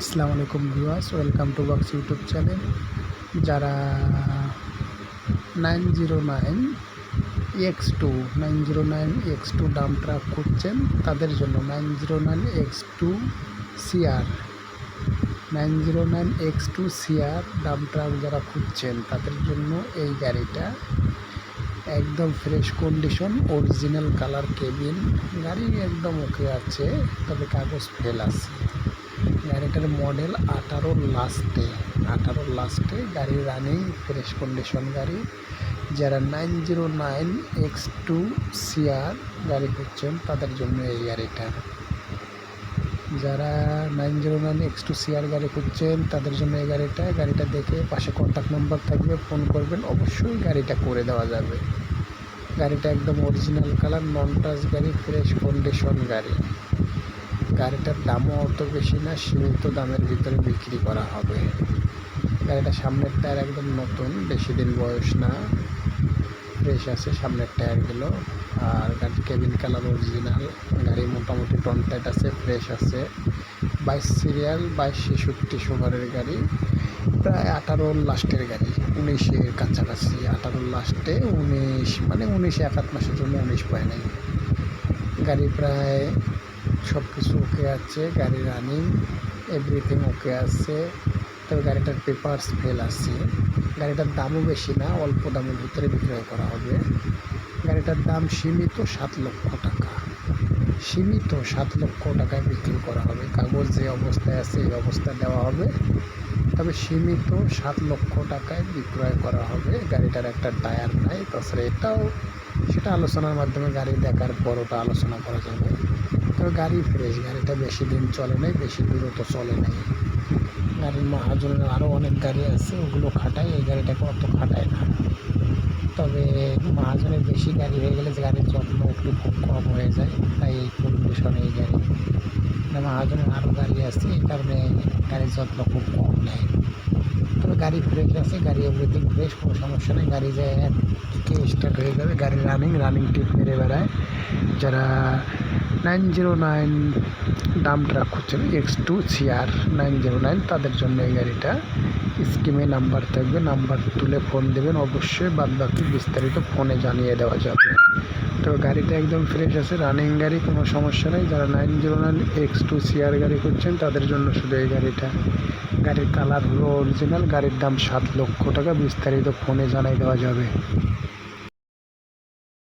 আসসালামু আলাইকুম viewers, welcome to box YouTube channel. যারা nine zero nine X two, nine zero nine X two dump truck খুঁজছেন, তাদের জন্য nine zero nine X two CR nine zero nine X two CR dump truck যারা খুঁজছেন, তাদের জন্য এই গাড়িটা একদম fresh condition original colour cabin গাড়ি একদম ওকে আছে, তবে কাগজ ফেল আছে। গাড়িটার মডেল আঠারোর লাস্টে আঠারোর লাস্টে গাড়ি রানিং ফ্রেশ কন্ডিশন গাড়ি। যারা nine zero nine X two CR গাড়ি খুঁজছেন, তাদের জন্য এই গাড়িটা। যারা nine zero nine X two CR গাড়ি খুঁজছেন, তাদের জন্য এই গাড়িটা। গাড়িটা দেখে পাশে কন্ট্যাক্ট নাম্বার থাকবে ফোন করবেন, অবশ্যই গাড়িটা করে দেওয়া যাবে। গাড়িটা একদম অরিজিনাল কালার নন টাচ গাড়ি ফ্রেশ কন্ডিশন গাড়ি। গাড়িটার দামও অত বেশি না, সীমিত দামের ভিতরে বিক্রি করা হবে। গাড়িটা সামনের টায়ার একদম নতুন, বেশি দিন বয়স না। ফ্রেশ আছে, সামনের টায়ারগুলো আর গাড়ির কেবিন কালার অরিজিনাল গাড়ি মোটামুটি টনটাইট আছে ফ্রেশ আছে। বাইশ সিরিয়াল বাইশ ছেষট্টি সুগারের গাড়ি, প্রায় আঠারোর লাস্টের গাড়ি, উনিশের কাছাকাছি। আঠারোর লাস্টে উনিশ মানে উনিশ এক আধ মাসের জন্য উনিশ পায় নাই গাড়ি প্রায় সব কিছু ওকে আছে, গাড়ি রানিং এভরিথিং ওকে আছে। তবে গাড়িটার পেপারস ফেল আছে। গাড়িটার দামও বেশি না, অল্প দামের ভিতরে বিক্রয় করা হবে। গাড়িটার দাম সীমিত সাত লক্ষ টাকা। সীমিত সাত লক্ষ টাকায় বিক্রি করা হবে। কাগজ যে অবস্থায় আছে, এই অবস্থা দেওয়া হবে। তবে সীমিত সাত লক্ষ টাকায় বিক্রয় করা হবে। গাড়িটার একটা টায়ার নাই, তাছাড়া এটাও, সেটা আলোচনার মাধ্যমে গাড়ি দেখার পর ওটা আলোচনা করা যাবে। তবে গাড়ি ফ্রেশ, গাড়িটা বেশি দিন চলে নাই, বেশি দূরত্ব চলে নাই। গাড়ির মহাজনের আরও অনেক গাড়ি আছে, ওগুলো খাটায় এই গাড়িটাকে অত খাটায় না। তবে মহাজনের বেশি গাড়ি হয়ে গেলে যে গাড়ির যত্ন একটু খুব কম হয়ে যায়, তাই এই কন্ডিশনে এই গাড়ি। মহাজনের আরও গাড়ি আছে, এই কারণে গাড়ির যত্ন খুব কম নেয়। গাড়ি ফ্রেশ আছে, গাড়ি এভরিথিং ফ্রেশ কোনো সমস্যা নেই, গাড়ি যায় থেকে স্টার্ট হয়ে যাবে, গাড়ি রানিং রানিং টিপ মেরে বেড়ায়। যারা nine zero nine dump truck খুঁজছেন X two CR nine zero nine তাদের জন্য এই গাড়িটা। স্কিমে নাম্বার থাকবে নাম্বার তুলে ফোন দেবেন, অবশ্যই বাদ বাকি বিস্তারিত ফোনে জানিয়ে দেওয়া যাবে। তো গাড়িটা একদম ফ্রেশ আছে রানিং গাড়ি, কোনো সমস্যা নেই। যারা nine zero nine X two CR গাড়ি করছেন তাদের জন্য শুধু এই গাড়িটা। গাড়ির কালার হলো অরিজিনাল গাড়ির দাম সাত লক্ষ টাকা বিস্তারিত ফোনে জানাই দেওয়া যাবে।